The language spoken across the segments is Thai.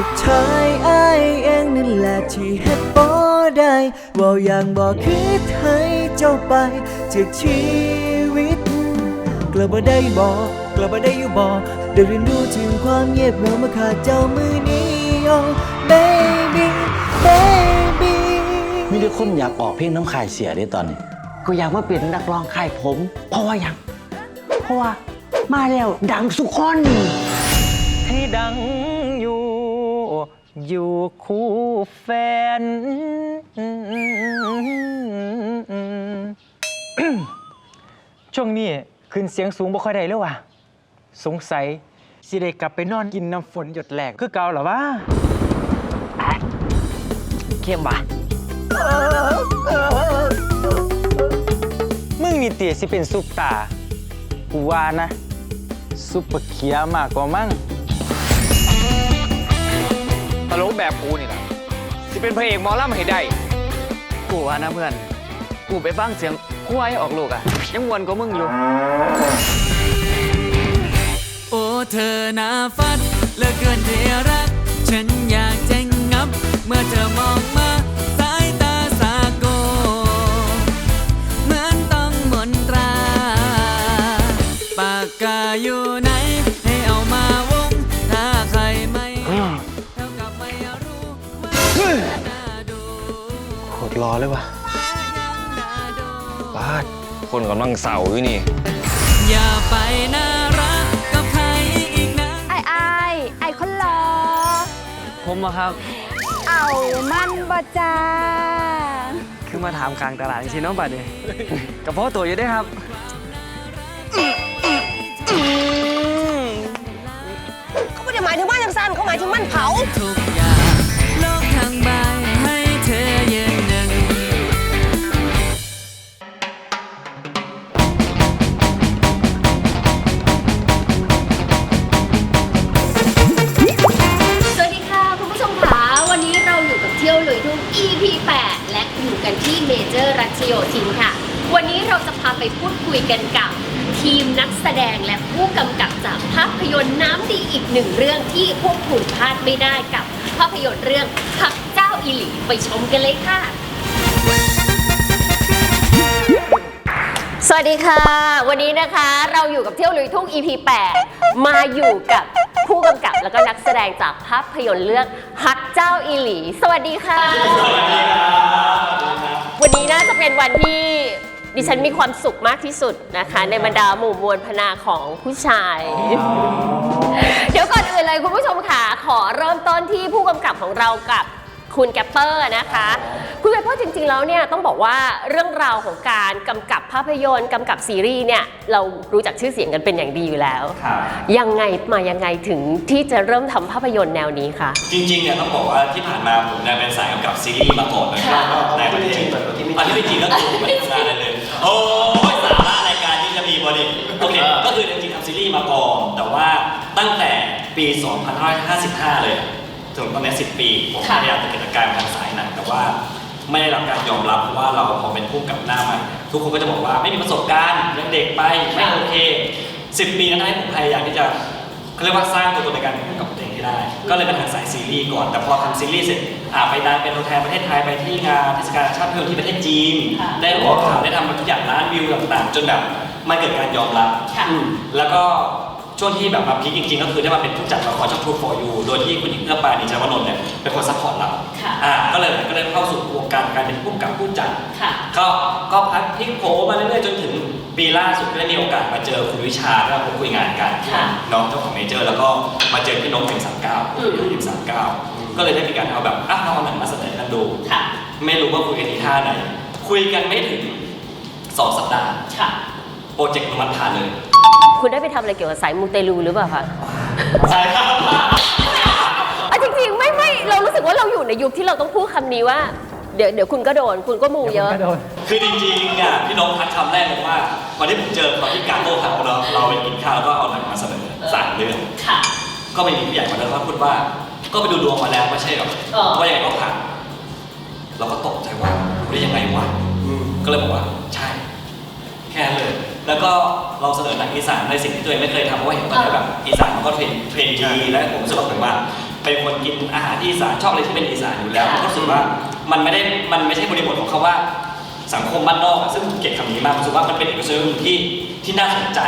สุดท้ายอ้ายเองนั่นแหละที่เฮ็ดบ่ได้เว่าอย่างบอกคือให้เจ้าไปจากชีวิตกลับมาได้บอกกลับมาได้อยู่บอกได้เรียนรู้ถึงความเงียบเหงามาขาดเจ้ามือนี้ oh baby baby มีแต่คนอยากออกเพลงน้ำขายเสียได้ตอนนี้ ก็อยากมาเป็นนักร้องค่ายผม เพราะว่าหยังเพราะว่ามาแล้วดังสุขคนให้ดังอยู่ อยู่คู่แฟน ช่วงนี้ขึ้นเสียงสูงบ่ค่อยได้แล้วว่ะ สงสัยสิได้กลับไปนอนกินน้ำฝนหยดแหลกคือเก่าเหรอวะเข้มว่ะมึงนี่เตี๋ยสิเป็นซุปตากูว่านะ ซุปเปอร์เคียมากกว่ามั้ง ลกแบบกูนี่นะสิเป็นพระเอกหมอลำให้ได้ กูว่านะเพื่อน กูไปฟังเสียงควายออกลูกอะยังมวนกว่ามึงอยู่ โอ้เธอหน้าฟัดเหลือเกินที่รัก ฉันอยากจะงับ เมื่อเธอมองมา สายตาสาโก เหมือนต้องมนตรา ปากกาอยู่ไหนใรรอเลยว่ะยังน่าดูบ้านคนกำลังเศร้าอยู่นี่ อย่าไปน่ารักกับใครอีกนะไอ้ไอ้ไอ้คนรอ ผมอะครับ เอามันบ่จ้าคือมาถามกลางตลาดจริงๆเน้องบัดเนี่ยกับพ่อตัวอยู่ได้ครับ เขาไม่ได้หมายถึงบ้านจังสันเขาหมายถึงมันเผาทุก เมเจอร์รัชโยธินค่ะ วันนี้เราจะพาไปพูดคุยกันกับทีมนักแสดงและผู้กำกับจากภาพยนตร์น้ำดีอีกหนึ่งเรื่องที่พวกคุณพลาดไม่ได้กับภาพยนตร์เรื่องพักเจ้าอิหลีไปชมกันเลยค่ะ สวัสดีค่ะ วันนี้นะคะเราอยู่กับเที่ยวลุยทุ่ง EP 8 มาอยู่กับ ผู้กำกับแล้วก็นักแสดงจากภาพยนตร์เรื่องฮักเจ้าอีหลี สวัสดีค่ะ วันนี้น่าจะเป็นวันที่ดิฉันมีความสุขมากที่สุดนะคะ ในบรรดาหมู่มวลพนาของผู้ชาย เดี๋ยวก่อนอื่นเลยคุณผู้ชมค่ะขอเริ่มต้นที่ผู้กำกับของเรากับ คุณแกปเปอร์นะคะ คุณแกปเปอร์จริงๆแล้วเนี่ยต้องบอกว่าเรื่องราวของการกำกับภาพยนตร์กำกับซีรีส์เนี่ยเรารู้จักชื่อเสียงกันเป็นอย่างดีอยู่แล้วยังไงมายังไงถึงที่จะเริ่มทำภาพยนตร์แนวนี้คะ จริงๆเนี่ยต้องบอกว่าที่ผ่านมาผมเนี่ยเป็นสายกำกับซีรีส์มาก่อนนะครับในประเทศอันนี้ไม่จริงก็คือผมไม่ทำงานอะไรเลยโอ้ยสาระรายการที่จะมีบอดี้โอเคก็คือจริงๆทำซีรีส์มาก่อนแต่ว่าตั้งแต่ปี 2555 เลย ถึงตอนนี้10ปี ผมพยายามจะกิจการทางสายหนังแต่ว่าไม่ได้รับการยอมรับเพราะว่าเราพอเป็นผู้กำกับหน้าใหม่ทุกคนก็จะบอกว่าไม่มีประสบการณ์ยังเด็กไปไม่โอเค10ปีนั้นทำให้ผมพยายามที่จะเขาเรียกว่าสร้างตัวตนในการเป็นผู้กำกับตัวเองให้ได้ ก็เลยเป็นทางสายซีรีส์ก่อน แต่พอทำซีรีส์เสร็จอ่าไปดังเป็นตัวแทนประเทศไทยไปที่งานเทศกาลชาติภาพยนตร์ที่ประเทศจีน ได้ออกข่าวได้ทำทุกอย่างล้านวิวต่างๆ จนแบบมันเกิดการยอมรับอืมแล้วก็ ช่วงที่แบบมาพีคจริงๆก็คือได้มาเป็นผู้จัดละครช่อง True for You โดยที่คุณหญิงเอื้อปราณีชาวนนท์เนี่ยเป็นคนซัพพอร์ตเราอ่าก็เลยก็เลยเข้าสู่วงการการเป็นผู้กำกับผู้จัดก็ก็พักพลิกโผมาเรื่อยๆจนถึงปีล่าสุดก็ได้มีโอกาสมาเจอคุณวิชาแล้วก็คุยงานกันน้องเจ้าของเมเจอร์แล้วก็มาเจอพี่นกหนึ่งสามเก้าหนึ่งสามเก้าก็เลยได้มีการเอาแบบอะเราเอาหนังมาเสนอกันดูไม่รู้ว่าคุยกันที่ท่าไหนคุยกันไม่ถึงสองสัปดาห์โปรเจกต์อนุมัติผ่านเลย คุณได้ไปทำอะไรเกี่ยวกับสายมูเตลูหรือเปล่าคะ ใช่ครับอะจริงๆไม่ไม่เรารู้สึกว่าเราอยู่ในยุคที่เราต้องพูดคำนี้ว่า เดี๋ยวเดี๋ยวคุณก็โดน คุณก็มูเยอะ คือจริงๆอะพี่นกทักคำแรกเลยว่าวันที่ผมเจอตอนที่การโต้เฮาส์เนาะเราไปกินข้าวแล้วก็เอาหนังมาเสนอสามเรื่องก็ไปมีผู้ใหญ่มาแล้วก็พูดว่า ก็ไปดูดวงมาแล้วไม่ใช่หรอเออ ว่ายังไงก็ผ่านเราก็ตกใจว่ารู้ได้ยังไงวะก็เลยบอกว่า ใช่ แค่นั้นเลย แล้วก็เราเสนอหนังอีสานในสิ่งที่ตัวเองไม่เคยทำเพราะว่าเห็นตอนนี้แบบอีสานมันก็เทรนเทรนดีและผมรู้สึกว่าผมว่าเป็นคนกินอาหารที่อีสานชอบอะไรที่เป็นอีสานอยู่แล้วผมก็รู้สึกว่ามันไม่ได้มันไม่ใช่บริบทของคาว่าสังคมบ้านนอกอะซึ่งผมเกลียดคำนี้มากผมรู้สึกว่ามันเป็นอีกเรื่องหนึ่งที่ที่น่าสนใจ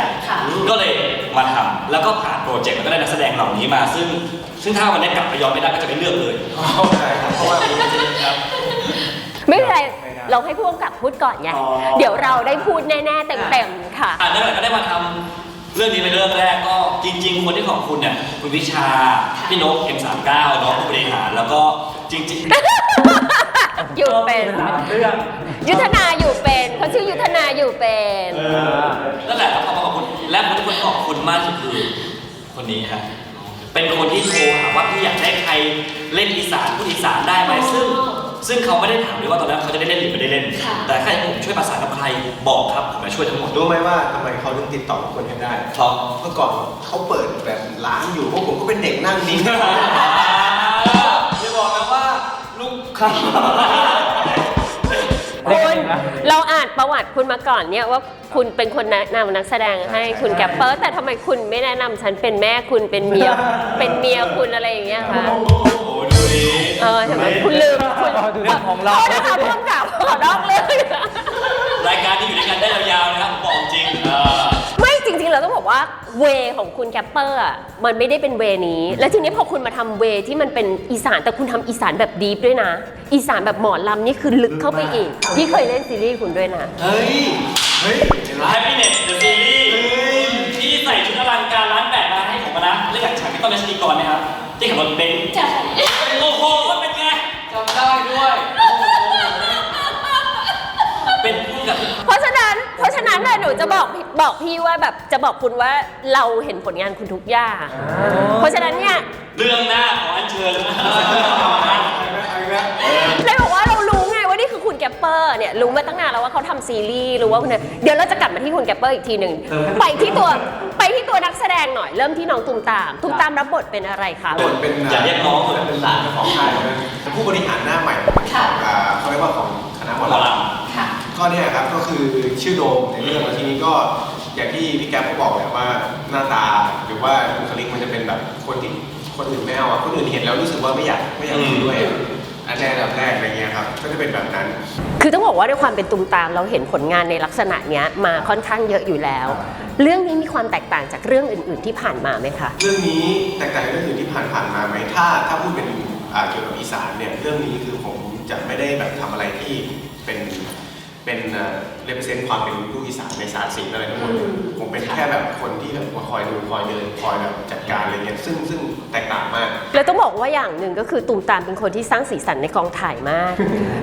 ก็เลยมาทำแล้วก็ผ่านโปรเจกต์แล้วก็ได้นักแสดงเหล่านี้มา ซึ่งซึ่งถ้าวันนี้กลับไปย้อนไม่ได้ก็จะไม่เลือกเลยไม่เป็นไร เราให้ผู้กำกับพูดก่อนไงเดี๋ยวเราได้พูดแน่ ๆ เต็มๆค่ะ อ่านได้ก็ได้มาทำเรื่องนี้เป็นเรื่องแรกก็จริง ๆ คนที่ของคุณเนี่ยคุณวิชาพี่นก M39 น้องผู้บริหารแล้วก็จริงๆอยู่เป็นยุทธนาอยู่เป็นเขาชื่อยุทธนาอยู่เป็นนั่นแหละครับขอบคุณและคนที่คนขอบคุณมากที่สุดคือคนนี้ครับเป็นคนที่โทรหาว่าพี่อยากได้ใครเล่นอีสานพูดอีสานได้ไหมซึ่ง ซึ่งเขาไม่ได้ถามเลยว่าตอนนั้นเขาจะได้เล่นหรือไม่ได้เล่นแต่แค่ให้ผมช่วยประสานกับใครบอกครับผมจะช่วยทั้งหมดรู้ไหมว่าทำไมเขาถึงติดต่อกับคนกันได้เพราะเมื่อก่อนเขาเปิดแบบร้านอยู่พวกผมก็เป็นเด็กนั่งนิ่ง จะบอกนะว่าลูกค้าคุณเราอ่านประวัติคุณมาก่อนเนี่ยว่าคุณเป็นคนแนะนำนักแสดงให้คุณแกปเปอร์ แต่ทำไมคุณไม่แนะนำฉันเป็นแม่คุณเป็นเมีย เป็นเมียคุณอะไรอย่างเงี้ยคะ โอ้ดู ดิเออทำไมคุณลืมคุณดูเรื่องของเรา โทษนะคะพ่วงกับขอนอกเรื่องรายการที่อยู่ด้วยกันได้ยาวๆนะครับผมบอกจริงเออไม่จริงๆเราต้องบอกว่าเวของคุณแกปเปอร์อะมันไม่ได้เป็นเวนี้ แล้วทีนี้พอคุณมาทำเวที่มันเป็นอีสานแต่คุณทำอีสานแบบดีฟด้วยนะ อีสานแบบหมอลำนี่คือลึกเข้าไปอีกพี่เคยเล่นซีรีส์คุณด้วยนะ เฮ้ย เฮ้ยเห็นไหม แฮปปี้เน็ตเดอะซีรีส์ที่ใส่ชุดอลังการร้านแบบมาให้ผมนะเล่นกับฉากพี่ต้นเมชนีก่อนไหมครับ ที่ขับรถเบนซ์ใช่โอ้โหเป็นไง จำได้ด้วยเป็นผู้กับเพราะฉะนั้น เพราะฉะนั้นเลยหนูจะบอกบอกพี่ว่าแบบจะบอกคุณว่าเราเห็นผลงานคุณทุกอย่าง เพราะฉะนั้นเนี่ยเรื่องหน้าขออัญเชิญเลยบอกว่า แกปเปอร์เนี่ยรู้มาตั้งนานแล้วว่าเขาทำซีรีส์รู้ว่าคุณเนี่ยเดี๋ยวเราจะกลับมาที่คุณแกปเปอร์อีกทีหนึ่งไปที่ตัวไปที่ตัวนักแสดงหน่อยเริ่มที่น้องตุ้มตามตุ้มตามรับบทเป็นอะไรคะโดนเป็นอย่าเรียกน้องเลยเป็นหลานเจ้าของค่ายนะเป็นผู้บริหารหน้าใหม่ของอ่าเขาเรียกว่าของคณะหมอหมอลลำก็เนี่ยครับก็คือชื่อโดมในเรื่องแล้วทีนี้ก็อย่างที่พี่แก๊ปเขาบอกแหละว่าหน้าตาหรือว่าบุคลิกมันจะเป็นแบบคนที่คนอื่นไม่เอาอะคนอื่นเห็นแล้วรู้สึกว่าไม่อยากไม่อยากอยู่ด้วยอะ อันแรกอันแรกอะไรเงี้ยครับก็จะเป็นแบบนั้น คือต้องบอกว่าด้วยความเป็นตุ้มตามเราเห็นผลงานในลักษณะเนี้ยมาค่อนข้างเยอะอยู่แล้ว เรื่องนี้มีความแตกต่างจากเรื่องอื่น ๆที่ผ่านมาไหมคะ เรื่องนี้แตกต่างจากเรื่องอื่นที่ผ่านผ่านๆมาไหมถ้าถ้าพูดเป็นอ่าเกี่ยวกับอีสานเนี่ยเรื่องนี้คือผมจะไม่ได้แบบทำอะไรที่เป็น เป็นเรปเซนต์ความเป็นลูกอีสานในศาสตร์ศิลป์อะไรทั้งหมดเลยผมเป็นแค่แบบคนที่แบบมาคอยดูคอยเดินคอยแบบจัดการอะไรเงี้ยซึ่งซึ่งแตกต่างมาก แล้วต้องบอกว่าอย่างหนึ่งก็คือตูมตามเป็นคนที่สร้างสีสันในกองถ่ายมาก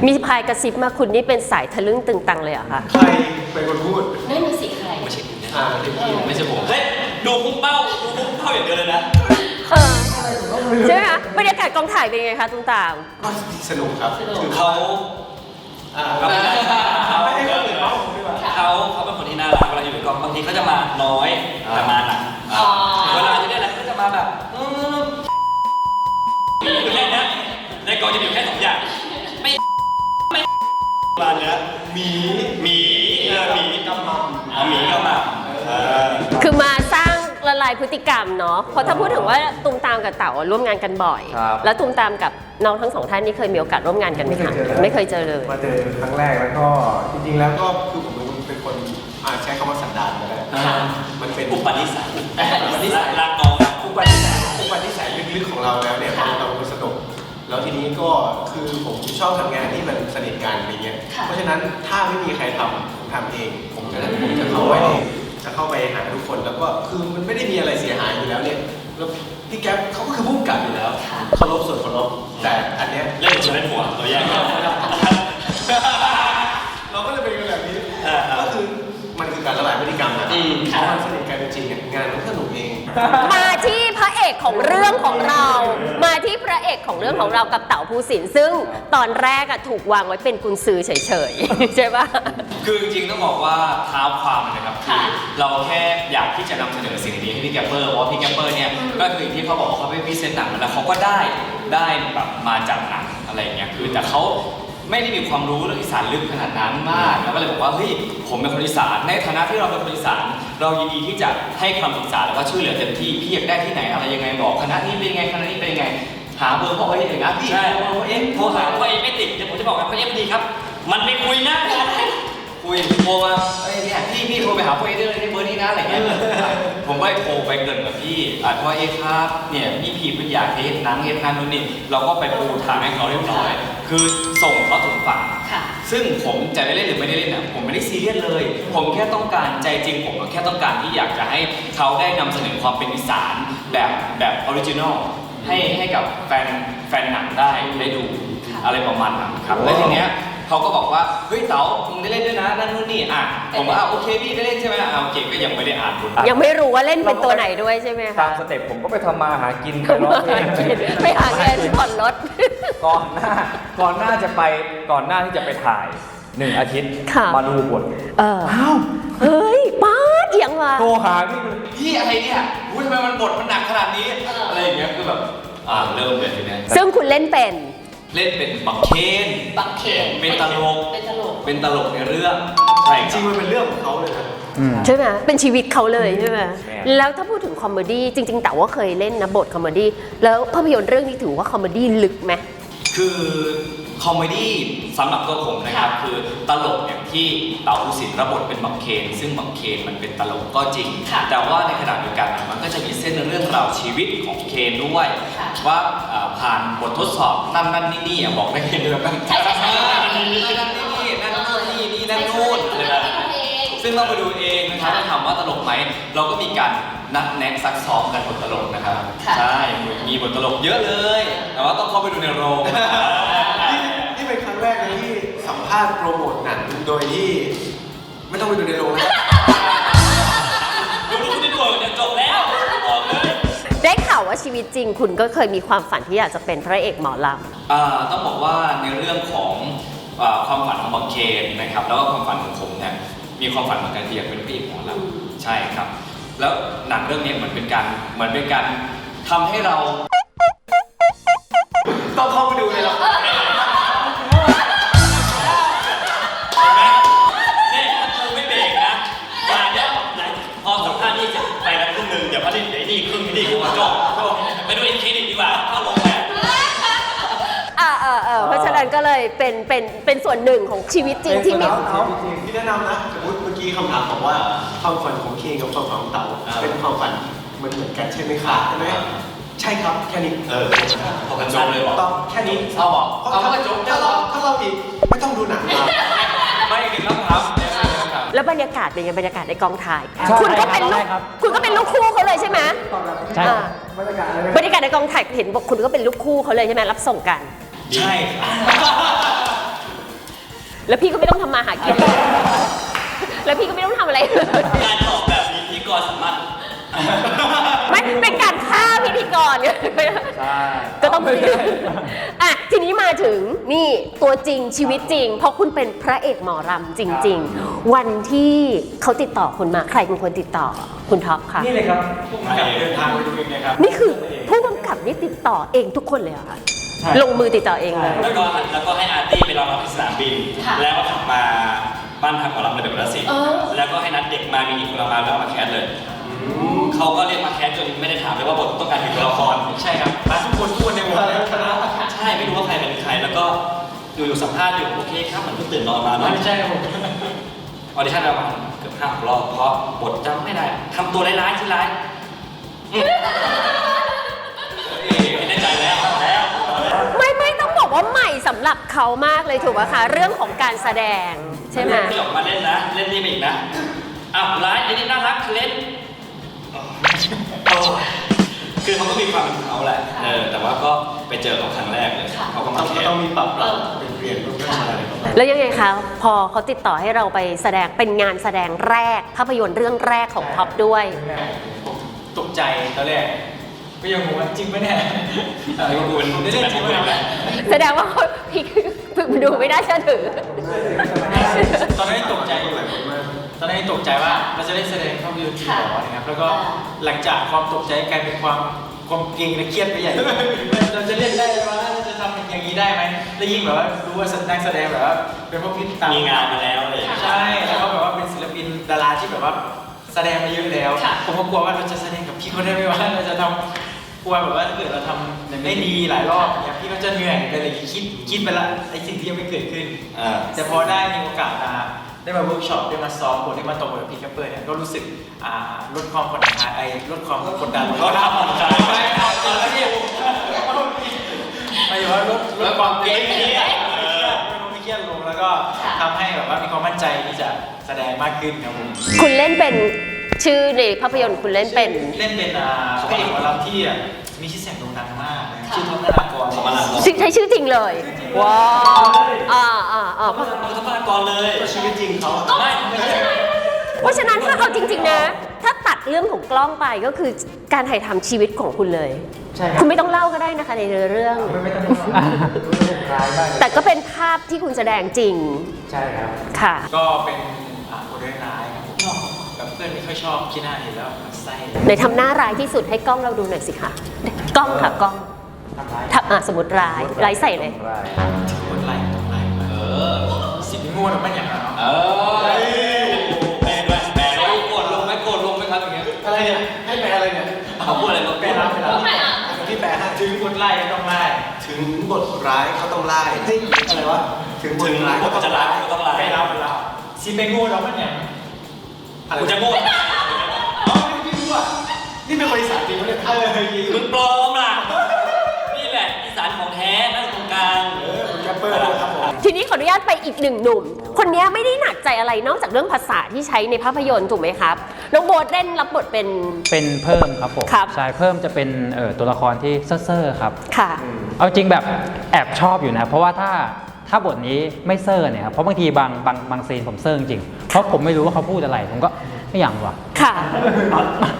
มีพายกระซิบมาคุณนี่เป็นสายทะลึ่งตึงตังเลยเหรอะคะใครเป็นคนพูดไม่มีสิใครำไม่ใช่คุณนะอ่าเป็นพี่ไม่ใช่ผมเฮ้ยดูพุ่งเป้าดูพุ่งเป้าอย่างเดียวเลยนะเออใช่ไหมคะบรรยากาศกองถ่ายเป็นไงคะตูมตามก็สนุกครับคือเขา อ่าเขาไม่ให้คนอื่นเล่าผมดีกว่า เขาเขาเป็นคนที่น่ารักเวลาอยู่ในกองบางทีเขาจะมาน้อยแต่มาหนักเวลาจะได้อะไรเขาจะมาแบบอืมอยู่แค่เนี้ยในกองจะมีอยู่แค่สองอย่างไม่ไม่ร้านเนี้ยหมีหมีเออหมีกำมัมอ๋อหมีกำมัมเออ คือมาสร้าง ละลายพฤติกรรมเนาะเพราะถ้าพูดถึงว่าตูมตามกับเต๋าร่วมงานกันบ่อย ครับแล้วตูมตามกับน้องทั้งสองท่านนี่เคยมีโอกาสร่วมงานกันไหมคะไม่เคยเจอเลย มาเจอครั้งแรกแล้วก็จริงๆแล้วก็คือผมเป็นคนอ่าใช้คำว่าสันดานก็ได้อ่า มันเป็นอุปนิสัยอุปนิสัยรักน้องอุปนิสัยอุปนิสัยลึกๆของเราแล้วเนี่ยเราเราสนุกแล้วทีนี้ก็คือผมชอบทำงานที่มันสนิทกันอะไรเงี้ย เพราะฉะนั้นถ้าไม่มีใครทำผมทำเอง ผมจะผมจะเข้าไปเอง จะเข้าไปหาทุกคนแล้วก็คือมันไม่ได้มีอะไรเสียหายอยู่แล้วเนี่ยแล้วพี่แก๊ปเขาก็คือผู้กำกับอยู่แล้วเคารพส่วนเคารพแต่อันเนี้ย เล่นหัวเล่นหัวเราแยกกันเราก็เลยเป็นกันแบบนี้เออเออก็คือมันคือการละลายพฤติกรรมนะอืมเพราะมันสนิทกันจริงๆอะงานมันก็สนุกเอง มาที่พระ เอกของเรื่องของเรา มาที่พระเอกของเรื่องของเรากับเต๋าภูสินทร์ซึ่งตอนแรกอะถูกวางไว้เป็นกุญซือเฉยๆ ใช่ปะ คือจริงๆต้องบอกว่าเท้าความเลยนะครับคือเราแค่อยากที่จะนำเสนอสิ่งดีๆให้พี่แกปเปอร์เพราะว่าพี่แกปเปอร์เนี่ยก็คืออย่างที่เขาบอกว่าเขาไปพรีเซนต์หนังมาแล้วเขาก็ได้ได้แบบมาจากหนังอะไรอย่างเงี้ยคือแต่เขา ไม่ได้มีความรู้เรื่องอีสานลึกขนาดนั้นมากแล้วก็เลยบอกว่าเฮ้ยผมเป็นคนอีสานในฐานะที่เราเป็นคนอีสานเรายินดีที่จะให้คำปรึกษาแล้วก็ช่วยเหลือเต็มที่พี่อยากได้ที่ไหนอะไรยังไงบอกคณะนี้เป็นยังไงคณะนี้เป็นยังไง หาเบอร์พ่อเอกนะพี่ใช่โทรพ่อเอกโทรหาพ่อเอกไม่ติดเดี๋ยวผมจะบอกกับพ่อเอกดีครับ มันไม่คุยหน้างานคุยโทรมาเอ้ยเนี่ยพี่พี่โทรไปหาพ่อเอกได้เลยที่เบอร์นี้นะอะไรเงี้ยผมก็โทรไปเกรินกับพี่อ่าพ่อเอกครับเนี่ยพี่พีเพิ่งอยากเทสหนังเทสงานนู่นนี่เราก็ไปปูทางให้เขาเรียบร้อย คือส่งเขาถึงฝั่ง ค่ะ ซึ่งผมจะได้เล่นหรือไม่ได้เล่นน่ะผมไม่ได้ซีเรียสเลย ผมแค่ต้องการใจจริง ผมก็แค่ต้องการที่อยากจะให้เขาได้นำเสนอความเป็นอีสานแบบแบบออริจินอลให้ให้กับแฟนแฟนหนังได้ได้ดูอะไรประมาณนั้นครับ แล้วทีเนี้ยเขาก็บอกว่า เฮ้ยเต๋ามึงได้เล่นด้วยนะ นั่นนู่นนี่อะผมว่าอะโอเคพี่ได้เล่นใช่ไหมอะโอเคก็ยังไม่ได้อ่านบท ยังไม่รู้ว่าเล่นเป็นตัวไหนด้วยใช่ไหมตาคะมสเต็ปผมก็ไปทำมาหากินไปร้องเพลงไปหาเงินผ่อนรถ ก่อนหน้าก่อนหน้าจะไปก่อนหน้าที่จะไปถ่ายหนึ่งอาทิตย์ค่ะ มาดูบทเอออ้าวเฮ้ยป้าดเอียงว่ะโทรหาพี่เลยพี่อะไรเนี่ยอุ้ยทำไมมันบทมันหนักขนาดนี้ อะไรอย่างเงี้ยคือแบบอ่าเริ่มเลยทีเนี้ยซึ่งคุณเล่นเป็น เล่นเป็นบังเคนบังเคนเป็นตลกเป็นตลกเป็นตลกในเรื่องใช่จริงๆมันเป็นเรื่องของเขาเลยนะ ใช่ไหมเป็นชีวิตเขาเลยใช่ไหมแม่แล้วถ้าพูดถึงคอมเมดี้จริง ๆ แต่ว่าเคยเล่นนะบทคอมเมดี้แล้วภาพยนตร์เรื่องนี้ถือว่าคอมเมดี้ลึกไหม คือคอมเมดี้สำหรับตัวผมนะครับค่ะคือตลกอย่างที่เต๋าภูสินทร์รับบทเป็นบังเคนซึ่งบังเคนมันเป็นตลกก็จริงค่ะแต่ว่าในขณะเดียวกันมันก็จะมีเส้นเรื่องราวชีวิตของเคนด้วยค่ะว่าอ่าผ่านบททดสอบนั่นนั่นนี่นี่อะบอกได้เห็นเลยกันใช่ใช่ใช่นั่นนั่นนี่นี่นั่นนู่นนี่นี่นั่นนู่นอะไรแบบนั้น ซึ่งเราไปดูเองนะครับถ้าถามว่าตลกไหมเราก็มีการนัดแนะซักซ้อมกันบทตลกนะครับค่ะ ใช่มีบทตลกเยอะเลย แต่ว่าต้องเข้าไปดูในโรงนี่นี่เป็นครั้งแรกเลยที่สัมภาษณ์โปรโมทหนังโดยที่ ไม่ต้องไปดูในโรงนะครับดูดูคุณที่ดูเนี่ยจบแล้วบอกเลยได้ข่าวว่าชีวิตจริง คุณก็เคยมีความฝันที่อยากจะเป็นพระเอกหมอลอ่าต้องบอกว่าในเรื่องของอ่าความฝันของบังเคนนะครับแล้วก็ความฝันของผมเนี่ย มีความฝันเหมือนกันที่อยากเป็นพระเอกหมอลำใช่ครับ แล้วหนังเรื่องนี้เหมือนเป็นการเหมือนเป็นการทำให้เราต้องเข้าไปดูในละครเนี่ยถ้ากูไม่เบรกนะมาเนี่ยไหนพอสัมภาษณ์นี่จะไปแล้วครึ่งหนึ่งเดี๋ยวพอดีเดี๋ยวนี่ครึ่งนี่กูมาจบ เลยเป็นเป็นเป็นส่วนหนึ่งของชีวิตจริงที่มีเอาพี่แนะนำนะสมมติเมื่อกี้คำถามบอกว่าความฝันของเคกับความฝันของเต๋าเป็นความฝันเหมือนเหมือนกันใช่ไหมคะใช่ไหมใช่ครับแค่นี้เออพอกันจบเลยบอกต้องแค่นี้เอาบอกเพราะเอาก็จบถ้าเราถ้าเราอีกไม่ต้องดูหนังมาไม่อีกหนึ่งคำถามเดี๋ยวอีกหนึ่งคำถามแล้วบรรยากาศเป็นยังไงบรรยากาศในกองถ่ายใช่คุณก็เป็นลูกครับคุณก็เป็นลูกคู่เขาเลยใช่ไหมใช่อ่าบรรยากาศในกองถ่ายเห็นบอกคุณก็เป็นลูกคู่เขาเลยใช่ไหมรับส่งกัน ใช่ครับแล้วพี่ก็ไม่ต้องทำมาหากิน แล้วพี่ก็ไม่ต้องทำอะไรการตอบแบบนี้พี่กรสามารถไม่เป็นการฆ่าพิธีกร ใช่ ก็ต้องอะทีนี้มาถึงนี่ตัวจริงชีวิตจริง เพราะคุณเป็นพระเอกหมอรำจริง ๆ วันที่เขาติดต่อคุณมาใครเป็นคนติดต่อคุณท็อปค่ะ นี่เลยครับผมกลับเดินทางไปดูเองนะครับนี่คือผู้กำกับนี่ติดต่อเองทุกคนเลยเหรอคะ ใช่ ลงมือติดต่อเองเลย แล้วก็แล้วก็ให้อาร์ตี้ไปรอรับที่สนามบิน ค่ะแล้วก็ขับมาบ้านพักของเราในเดอะสิเออ แล้วก็ให้นัดเด็กมามีอีกคนละมาแล้วมาแคสเลยเขาก็เรียกมาแคสจนไม่ได้ถามเลยว่าบทต้องการถึงตัวละครใช่ครับมาทุกคนทุกคนในวงการคณะใช่ไม่รู้ว่าใครเป็นใคร แล้วก็อยู่ๆสัมภาษณ์อยู่โอเคครับเหมือนเพิ่งตื่นนอนมาเนอะ ไม่ใช่ผมออดิชั่นประมาณเกือบห้าหกรอบเพราะบทจำไม่ได้ทำตัวร้ายๆที่ร้ายอืมเอ๊ะไม่ได้ใจแล้วแล้ว ไม่ไม่ต้อง บอกว่าใหม่สำหรับเขามากเลยถูกไหมคะเรื่องของการแสดงใช่ไหมที่ออกมาเล่นนะ เล่นนี่มาอีกนะอ้าวร้ายไอ้นี่น่ารักเล่นโอ้ยคือเขาก็มีความเป็นเขาแหละเออแต่ว่าก็ไปเจอเขาครั้งแรกเลยเขาก็มาต้องแคสต้องมีปรับปรับเปลี่ยนเปลี่ยนรูปแบบอะไรประมาณแล้วยังไงคะพอเขาติดต่อให้เราไปแสดงเป็นงานแสดงแรกภาพยนตร์เรื่องแรกของท็อปด้วยผมตกใจตอนแรก ก็ยังงงว่าจริงปะเนี่ยอะไรก็กูเป็นได้เล่นจริงปะเนี่ยแสดงว่าเขาพี่ดูไม่น่าเชื่อถือ ตอนนั้นตกใจอยู่ตอนนั้นตกใจว่าเราจะได้แสดงภาพยนตร์จริงเหรอนะครับ แล้วก็หลังจากความตกใจกลายเป็นความความเกรงและเครียดไปใหญ่เราจะเล่นได้ไหมวะเราจะทำอย่างนี้ได้ไหมแล้วยิ่งแบบว่ารู้ว่านักแสดงแบบว่าเป็นพวกพี่ตามมีงานมาแล้วเลยใช่แล้วก็แบบว่าเป็นศิลปินดาราที่แบบว่าแสดงมาเยอะแล้ว ผมก็กลัวว่าเราจะแสดงกับพี่เขาได้ไหมวะเราจะทำ กลัวแบบว่าถ้าเกิดเราทำไม่ดีหลายรอบเนี่ยพี่ก็จะเหนื่อยไปเลยคิดคิดไปละไอ้สิ่งที่ยังไม่เกิดขึ้น อ่า แต่พอได้มีโอกาสมาได้มาเวิร์กช็อปได้มาซ้อมบทได้มาตกบทกับพี่แคปเปอร์เนี่ยก็รู้สึกอ่าลดความกดดันไอ้ลดความกดดันก็ทำผ่อนคลายไม่เอาตอนแรกเนี่ยหมายถึงว่าลดลดความเกรงเครียดไม่เครียดลงแล้วก็ทำให้แบบว่ามีความมั่นใจที่จะแสดงมากขึ้นครับผม คุณเล่นเป็น ชื่อในภาพยนตร์คุณเล่นเป็นเล่นเป็นอ่าพระเอกหมอลำที่อะมีชื่อเสียงโด่งดังมากนะชื่อท็อปนารากรธรรมดาชื่อใช้ชื่อจริงเลย ว้าวอ่าอ่าอ่าธรรมดากรเลยชีวิตจริงเขาไม่ไม่ใช่เพราะฉะนั้นถ้าเอาจริง ๆ นะ ถ้าตัดเรื่องของกล้องไปก็คือการถ่ายทำชีวิตของคุณเลย ใช่ครับคุณไม่ต้องเล่าก็ได้นะคะในเรื่อง ไม่ไม่ต้องรู้ร้ายมากแต่ก็เป็นภาพที่คุณแสดงจริงใช่ครับ ค่ะ ก็เป็นอ่าคนร้ายๆครับผมแบบ เพื่อนไม่ค่อยชอบขี้หน้าเห็นแล้วมันไส้ในทำหน้าร้ายที่สุดให้กล้องเราดูหน่อยสิคะกล้องค่ะกล้องทำร้ายทำอะสมมติร้ายร้ายใส่เลยคนไล่คนไล่เออสิ่งที่งูน่ะมันอย่างนั้นเนาะเออแปลด้วยแปลด้วยโกรธลงไหมโกรธลงไหมครับอย่างเงี้ยอะไรเนี่ยให้แปลอะไรเนี่ยเขาพูดอะไรลงแปลรับไปรับที่แปลให้ถึงคนไล่ก็ต้องไล่ถึงบทร้ายเขาต้องไล่เฮ้ยอะไรวะถึงบทถึงร้ายคเขานต้องจะรัไล่กก็ต้องรักไปรับไปรับซีเป็นงูเรามันอย่าง อะไรกูจะพูดอ๋อไม่รู้อะนี่เป็นคนอีสานจริงปะเนี่ยเออจริงมึงปลอมล่ะ นี่แหละอีสานของแท้นั่งตรงกลาง เออคุณแกปเปอร์ด้วยครับผม ทีนี้ขออนุญาตไปอีกหนึ่งหนุ่ม คนนี้ไม่ได้หนักใจอะไรนอกจากเรื่องภาษาที่ใช้ในภาพยนตร์ถูกไหมครับ น้องโบทเล่นรับบทเป็น เป็นเพิ่มครับผมครับ ใช่เพิ่มจะเป็นเอ่อตัวละครที่เซ่อๆครับ ค่ะ เอาจริงแบบแอบชอบอยู่นะ เพราะว่าถ้า ถ้าบทนี้ไม่เซอร์เนี่ยครับเพราะบางทีบางบางบางซีนผมเซอร์จริงๆเพราะผมไม่รู้ว่าเขาพูดอะไร ผมก็ไม่อย่างว่ะค่ะ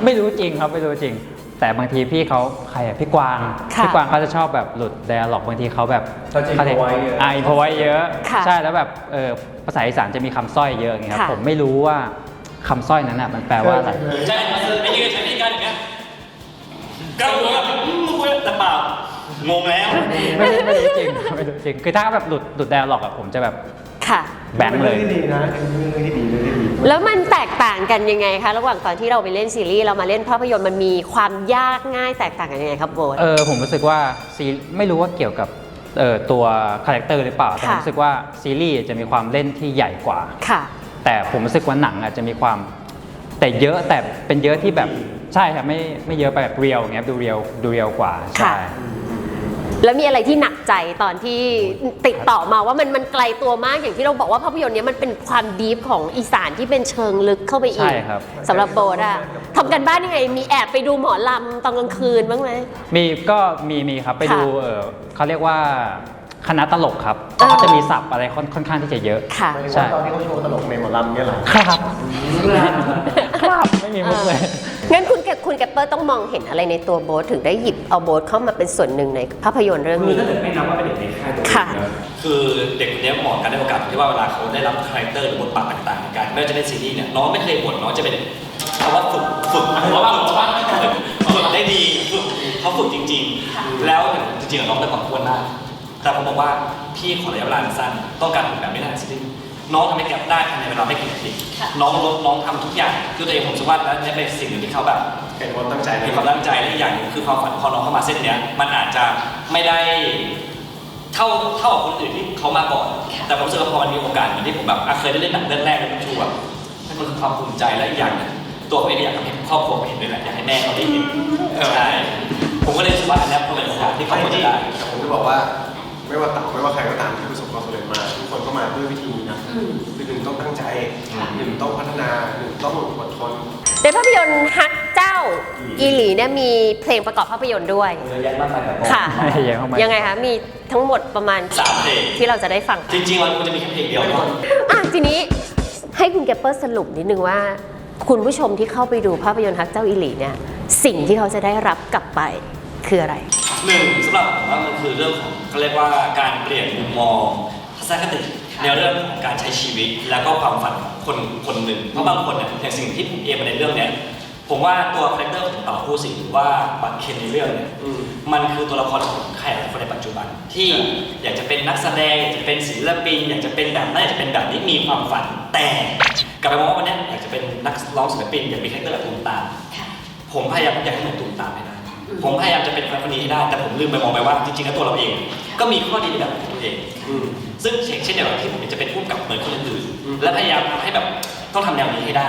ไม่รู้จริงครับไม่รู้จริง แต่บางทีพี่เขาใครอะพี่กวางค่ะพี่กวางเขาจะชอบแบบหลุดไดอะล็อกบางทีเขาแบบเขาจะ improvise เยอะ อ่าอินพไว้เยอะ ค่ะใช่แล้วแบบเออภาษาอีสานจะมีคำสร้อยเยอะอย่างเงี้ยครับค่ะ ผมไม่รู้ว่าคำสร้อยนั้นอะมันแปลว่าอะไร ใช่ไม่ยืนใช้วิธีการอย่างเงี้ยก็รู้ว่ามึงคุยแต่เปล่า งงแล้ว ไม่ไม่รู้จริงไม่รู้จริงคือถ้าแบบหลุดหลุดไดอะล็อกอะผมจะแบบค่ะ แบงค์เลยที่ดีนะเป็นเรื่องที่ดีเรื่องที่ดีแล้วมันแตกต่างกันยังไงคะระหว่างตอนที่เราไปเล่นซีรีส์เรามาเล่นภาพยนตร์มันมีความยากง่ายแตกต่างกันยังไงครับโบท เออผมรู้สึกว่าซีไม่รู้ว่าเกี่ยวกับเอ่อตัวคาแรคเตอร์หรือเปล่าแต่ผมค่ะรู้สึกว่าซีรีส์จะมีความเล่นที่ใหญ่กว่า ค่ะ แต่ผมรู้สึกว่าหนังอาจจะมีความแต่เยอะแต่เป็นเยอะที่แบบใช่ครับไม่ไม่เยอะไปแบบเรียลอย่างเงี้ยดูเรียลดูเรียลกว่าใช่ค่ะ แล้วมีอะไรที่หนักใจตอนที่ติดต่อมาว่ามันมันไกลตัวมากอย่างที่เราบอกว่าภาพยนตร์เนี้ยมันเป็นความดีฟของอีสานที่เป็นเชิงลึกเข้าไปอีกใช่ครับ สำหรับโบทอะทำกันบ้านยังไงมีแอบไปดูหมอลำตอนกลางคืนบ้างไหม มีก็มีมีครับไปค่ะดูเออเขาเรียกว่าคณะตลกครับเออ เขาจะมีศัพท์อะไรค่อนค่อนข้างที่จะเยอะ ค่ะ หมายถึงใช่ว่าตอนที่เขาโชว์ตลกในหมอลำเนี่ยเหรอ ครับ ครับ ไม่มีมุกเลย งั้นคุณแกคุณแกปเปอร์ต้องมองเห็นอะไรในตัวโบ๊ทถึงได้หยิบเอาโบ๊ทเข้ามาเป็นส่วนหนึ่งในภาพยนตร์เรื่องคือนี้ ถ้าเกิดไม่นับว่าเป็นเด็กในค่ายตัวเองค่ะ นะคือเด็กคนนี้เหมาะกันได้โอกาสที่ว่าเวลาเขาได้รับคาแรคเตอร์หรือบทบาทต่างๆในการไม่ว่าจะเล่นซีรีส์เนี่ยน้องไม่เคยบ่นน้องจะเป็นเพราะว่าฝึกฝึกเพราะว่าฝึกได้ดีฝึกเขาฝึกจริง ๆ แล้วจริงๆอะน้องแต่ก่อนอ้วนมากแต่ผมบอกว่าพี่ขอระยะเวลาสั้นต้องการฝึกแบบไม่นานซีรีส์ น้องทำให้แกปได้ภายในเวลาไม่กี่นาทีน้องลดน้องทำทุกอย่างคือตัวเองผมรู้สึกว่าแล้วเนี่ยเป็นสิ่งหนึ่งที่เขาแบบ เป็นความตั้งใจมีความตั้งใจและอีกอย่างหนึงคือความฝันพอน้องเข้ามาเส้นเนี้ยมันอาจจะไม่ได้เท่าเท่ากับคนอื่นที่เขามาก่อน แต่ผมรู้สึกว่าพอมันมีโอกาสเหมือนที่ผมแบบอะเคยได้เล่นหนังเรื่องแรกในผมชูแบบมันคือความภูมิใจและอีกอย่างหนึงตัวผมเองก็อยากให้ครอบครัวเห็นด้วยแหละอยากให้แม่เขาได้เห็นใช่ผมก็เลยรู้สึกว่าอันเนี้ยเป็นโอกาสที่เขาควรจะได้ แต่ผมจะบอกว่า ไม่ว่าต่างไม่ว่าใครก็ตามที่ มาด้วยวิธีนี้นะคือหนึ่งต้องตั้งใจหนึ่งต้องพัฒนาหนึ่งต้องอดทนในภาพยนตร์ฮักเจ้าอีหลีเนี่ยมีเพลงประกอบภาพยนตร์ด้วยเยอะแยะมากมายแบบค่ะเยอะมากยังไงคะมีทั้งหมดประมาณสามเพลงที่เราจะได้ฟัง จริงๆมันควรจะมีแค่เพลงเดียวเนาะอะทีนี้ให้คุณแกปเปอร์สรุปนิดนึงว่า คุณผู้ชมที่เข้าไปดูภาพยนตร์ฮักเจ้าอีหลีเนี่ยสิ่งที่เขาจะได้รับกลับไปคืออะไรหนึ่งสำหรับผมว่ามันคือเรื่องของเขาเรียกว่าการเปลี่ยนมุมมองทัศนคติ ในเรื่องของการใช้ชีวิต แล้วก็ความฝันของคนคนหนึ่งเพราะบางคนเนี่ยอย่างสิ่งที่ผมเอมมาในเรื่องเนี้ยผมว่าตัวคาแรคเตอร์ของเต่าผู้สิงหรือว่าบัตรเคนในเรื่องเนี่ยมันคือตัวละครของใครหลายคนในปัจจุบัน ที่อยากจะเป็นนักแสดงอยากจะเป็นศิลปินอยากจะเป็นแบบนั้นอยากจะเป็นแบบนี้มีความฝันแต่กลับไปมองว่าวันเนี้ยอยากจะเป็นนักร้องศิลปินอยากมีคาแรคเตอร์แบบตูมตามผมพยายามอยากให้เหมือนตูมตามให้ได้ ผมพยายามจะเป็นคนคนนี้ให้ได้ แต่ผมลืมไปมองไปว่าจริงๆแล้วตัวเราเอง ก็มีข้อดีในแบบของตัวเอง ซึ่งเช่นเดียวกับที่ผมจะเป็นผู้กำกับเหมือนคนอื่นๆและพยายามทำให้แบบต้องทำแนวนี้ให้ได้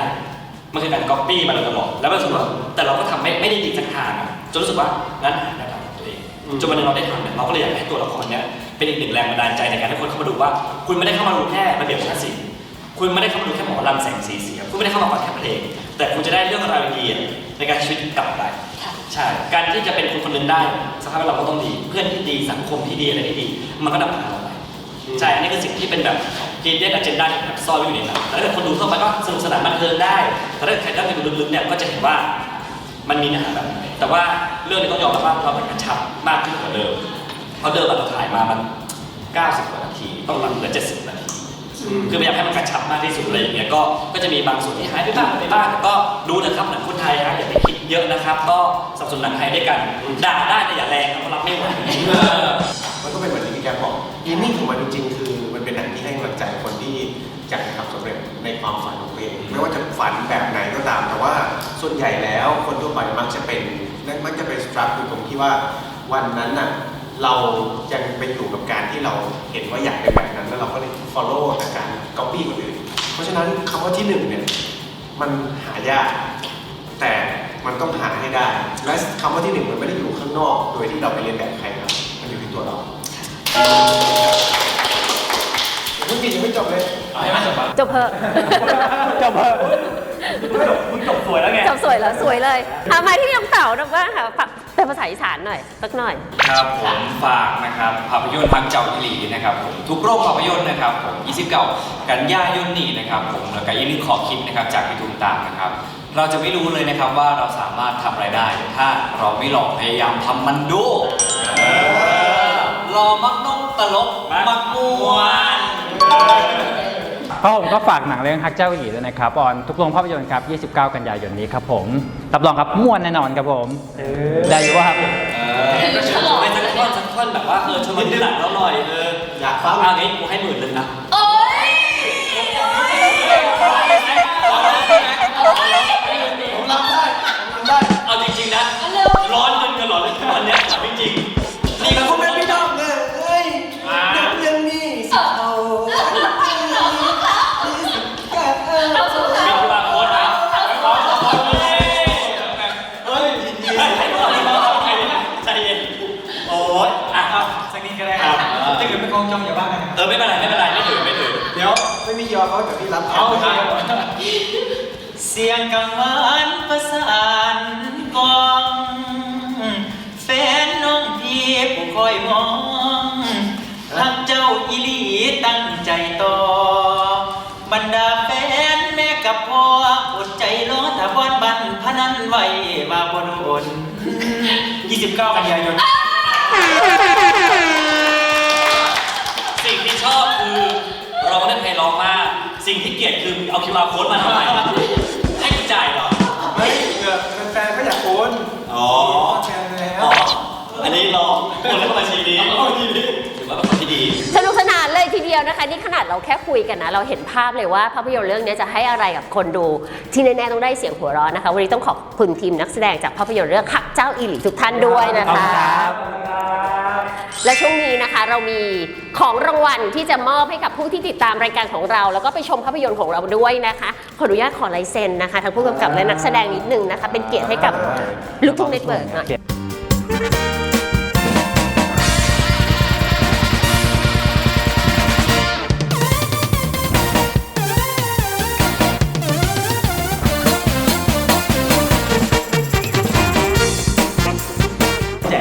มันคือการก๊อปปี้มาโดยตลอดแล้วมันรู้สึกว่าแต่เราก็ทำไม่ไม่ได้ดีสักทางอะจนรู้สึกว่างั้นหาแนวทางของตัวเองจนวันหนึงเราได้ทำเนี่ยเราก็เลยอยากให้ตัวละครเนี้ยเป็นอีกหนึ่งแรงบันดาลใจในการให้คนเข้ามาดูว่า คุณไม่ได้เข้ามาดูแค่ระเบียบวัฒนศิลป์คุณไม่ได้เข้ามาดูแค่หมอลำแสงสีเสียงคุณไม่ได้เข้ามาฟังแค่เพลงแต่คุณจะได้เรื่องราวดีๆในการชีวิตกลับไป ใช่ การที่จะเป็นคนคนหนึ่งได้สภาพแวดล้อมก็ต้องดี เพื่อนที่ดีสังคมที่ดีอะไรที่ดี มันก็นำพาเราไปใช่อันนี้คือสิ่งที่เป็นแบบกีเดียนอเจนดาที่แบบซ่อนไว้อยู่ในนั้นแต่ถ้าเกิดคนดูทั่วไปก็สนุกสนานบันเทิงได้ แต่ถ้าเกิดใครได้ไปดูลึกๆเนี่ยก็จะเห็นว่ามันมีเนื้อหาแบบไหนแต่ว่าเรื่องนี้ต้องยอมรับว่าเราเป็นกระชับมากขึ้นกว่าเดิมเพราะเดิมเราถ่ายมามัน 90กว่านาทีต้องตัดเหลือ70นาที คือพยายามให้มันกระชับมากที่สุดอะไรอย่างเงี้ยก็ก็จะมีบางส่วนที่หายไปบ้างไปบ้างแต่ก็ดูนะครับหนังคนไทยนะอย่าไปคิดเยอะนะครับ ก็สนับสนุนหนังไทยด้วยกันด่าได้แต่อย่าแรงครับเพราะรับไม่ไหวมันก็เป็นเหมือนที่พี่แกบอกยีนิ่งของมันจริงๆคือมันเป็นหนังที่ให้กำลังใจคนที่อยากจะทำสำเร็จในความฝันของตัวเองไม่ว่าจะฝันแบบไหนก็ตาม แต่ว่าส่วนใหญ่แล้วคนทั่วไปมักจะเป็นมักจะเป็นสตรัคอยู่ตรงที่ว่าวันนั้นน่ะ เรายังไปอยู่กับการที่เราเห็นว่าอยากเป็นแบบนั้น แล้วเราก็เลย follow แต่การ copy คนอื่น เพราะฉะนั้นคำว่าที่หนึ่งเนี่ยมันหายาก แต่มันต้องหาให้ได้ และคำว่าที่หนึ่งมันไม่ได้อยู่ข้างนอก โดยที่เราไปเรียนแบบใครครับมันอยู่ที่ตัวเราเพิ่งกินยังไม่จบเลยจบเพอะจบเพอะมึงจบสวยแล้วไงจบสวยแล้วสวยเลยเอามาที่น้องเต๋านะว่าค่ะเป็น ภาษาอีสานหน่อยสักหน่อย ครับผมฝากนะครับภาพยนตร์ทางเจ้าอิหลีนะครับผมทุกโรงภาพยนตร์นะครับผม29กันยายนนี้นะครับผมแล้วก็อีกหนึงขอคิดนะครับจากพิทุมตามนะครับ เราจะไม่รู้เลยนะครับว่าเราสามารถทำอะไรได้ ถ้าเราไม่ลองพยายามทำมันดูเออรอมักนกตลกมักมวน เพราะผมก็ฝากหนังเรื่องฮักเจ้าอีหลีด้วยนะครับออนทุกโรงภาพยนตร์ครับ 29 กันยายนนี้ครับผมรับรองครับม่วนแน่นอนครับผมได้อยู่ว่าครับเออเป็นสักท่อนสักท่อนแบบว่าเออชวนมันหนักแล้วหน่อยเอออยากฟังเอางี้กูให้หมื่นหนึ่งนะโอ้ยผมรับได้ผมรับได้เอาจริงๆนะร้อนจนกระหล่อนเลยทุกวันเนี้ยถามจริงๆ เขาเดี๋ยวพี่รับเอาครับเสียงกังวานประสานกองแฟนน้องพี่ผู้คอยมองรักเจ้าอีหลีตั้งใจต่อบรรดาแฟนแม่กับพ่ออดใจรอถ้าบอนบันพนันไว้ว่าบนอด29 กันยายน สิ่งที่ชอบคือร้องได้ไพเราะมาก สิ่งที่เกลียดคือเอาคิวอาร์โค้ดมาทำไมให้กูจ่ายเหรอไม่เกิดแฟนๆก็อยากโอนอ๋อ แชร์แล้ว อ๋อ อันนี้รอโอนแล้วก็บัญชีนี้ถือว่าเป็นคนที่ดี สนุกสนานเลยทีเดียวนะคะ นี่ขนาดเราแค่คุยกันนะ เราเห็นภาพเลยว่าภาพยนตร์เรื่องนี้จะให้อะไรกับคนดู ที่แน่ๆต้องได้เสียงหัวเราะนะคะ วันนี้ต้องขอบคุณทีมนักแสดงจากภาพยนตร์เรื่องขักเจ้าอีหลีทุกท่านด้วยนะคะ และช่วงนี้นะคะเรามีของรางวัลที่จะมอบให้กับผู้ที่ติดตามรายการของเรา แล้วก็ไปชมภาพยนตร์ของเราด้วยนะคะ ขออนุญาตขอลายเซ็นนะคะทั้งผู้กำกับและนักแสดงนิดนึงนะคะ เป็นเกียรติให้กับลูกทุ่งเน็ตเวิร์กหน่อย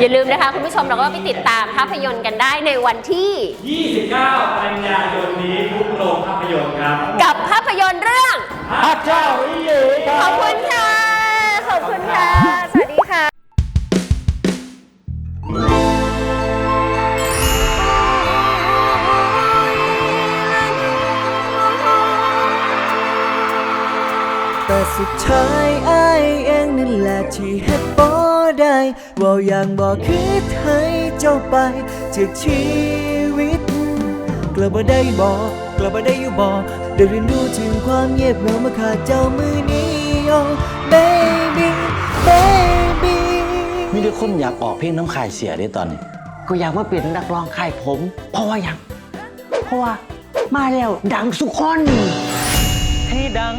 อย่าลืมนะคะคุณผู้ชมเราก็ไปติดตามภาพยนตร์กันได้ในวันที่ 29 กันยายนนี้ทุกโรงภาพยนตร์ครับ กับภาพยนตร์เรื่องฮักเจ้าอีหลีขอบคุณค่ะ ขอบคุณค่ะ สวัสดีค่ะแต่สุดท้ายอ้ายเองนั่นแหละที่เฮ็ดบ่ได้เว่าอย่างบ่คือไทยเจ้าไปจากชีวิต กลับบ่ได้บอกกลับบ่ได้อยู่บอกได้เรียนรู้ถึงความเงียบเหงามาขาดเจ้ามือนี้ oh baby baby มีแต่คนอยากออกเพลงน้ำขายเสียได้ตอนนี้ ก็อยากมาเป็นนักร้องค่ายผม เพราะว่าหยังเพราะว่ามาแล้วดังสุกคนให้ดัง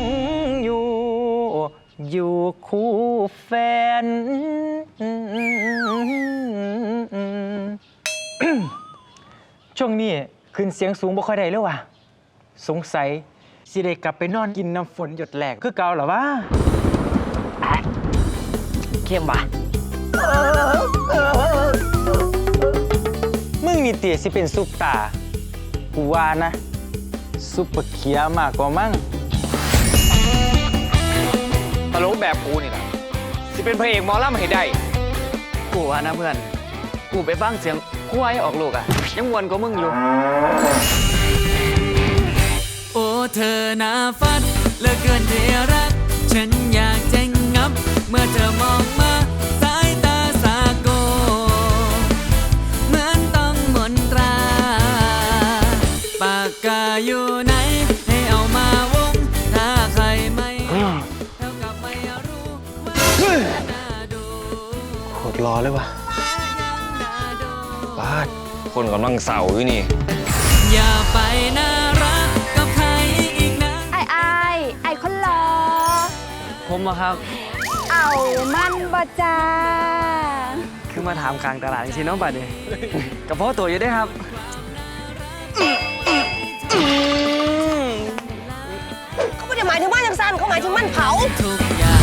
อยู่คู่แฟน ช่วงนี้ขึ้นเสียงสูงบ่ค่อยได้เลยว่ะ สงสัย สิได้กลับไปนอนกินน้ำฝนหยดแหลกคือเก่าเหรอวะเข้มว่ะมึงนี่เตี๋ยสิเป็นซุปตากูว่านะ ซุปเปอร์เคียมากกว่ามั้ง ตลกแบบกูนี่นะสิเป็นพระเอกหมอลำให้ได้ กูว่านะเพื่อน กูไปฟังเสียงควายออกลูกอะยังมวนกว่ามึงอยู่ โอ้เธอหนาฟัดเหลือเกินที่รัก ฉันอยาก เลยว่ะบ้าคนกำลังเศร้าอยู่นี่ อย่าไปน่ารักกับใครอีกนะไอ้ไอ้ไอ้คนรอผมอะครับ เอามันบ่จ้าคือมาถามกลางตลาดจริงๆเน้องบัดเนี่ยกับพ่อตัวอยู่ได้ครับ เขาไม่ได้หมายถึงบ้านจังสันเขาหมายถึงมันเผา ทุกอย่าง